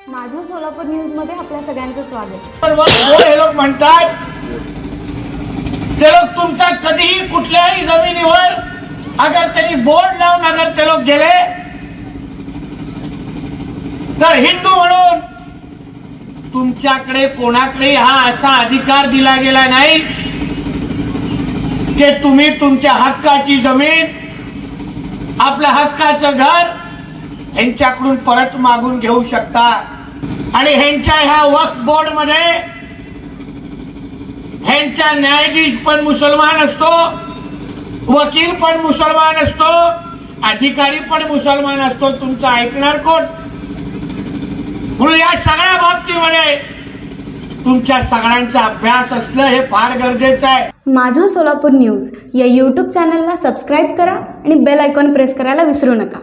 माझं सोलापूर न्यूजमध्ये आपल्या सगळ्यांचं स्वागत. पण हे लोक म्हणतात? ते लोक तुमच्या कधीही कुठल्याही जमिनीवर अगर त्यांनी बोर्ड लावून अगर ते लोक गेले तर हिंदू म्हणून तुमच्याकडे कोणाकडे हा असा अधिकार दिला गेला नाही की तुम्ही तुमच्या हक्काची जमीन आपल्या हक्काचं घर ह्यांच्याकडून परत मागून घेऊ शकता. आणि ह्यांच्या ह्या वक्फ बोर्डमध्ये ह्यांचा न्यायाधीश पण मुसलमान असतो वकील पण मुसलमान असतो अधिकारी पण मुसलमान असतो. तुमचं ऐकणार कोण? म्हणून या सगळ्या बाबतीमध्ये तुमच्या सगळ्यांचा अभ्यास असणं हे फार गरजेचं आहे. माझं सोलापूर न्यूज या यूट्यूब चॅनलला सबस्क्राईब करा आणि बेल आयकॉन प्रेस करायला विसरू नका.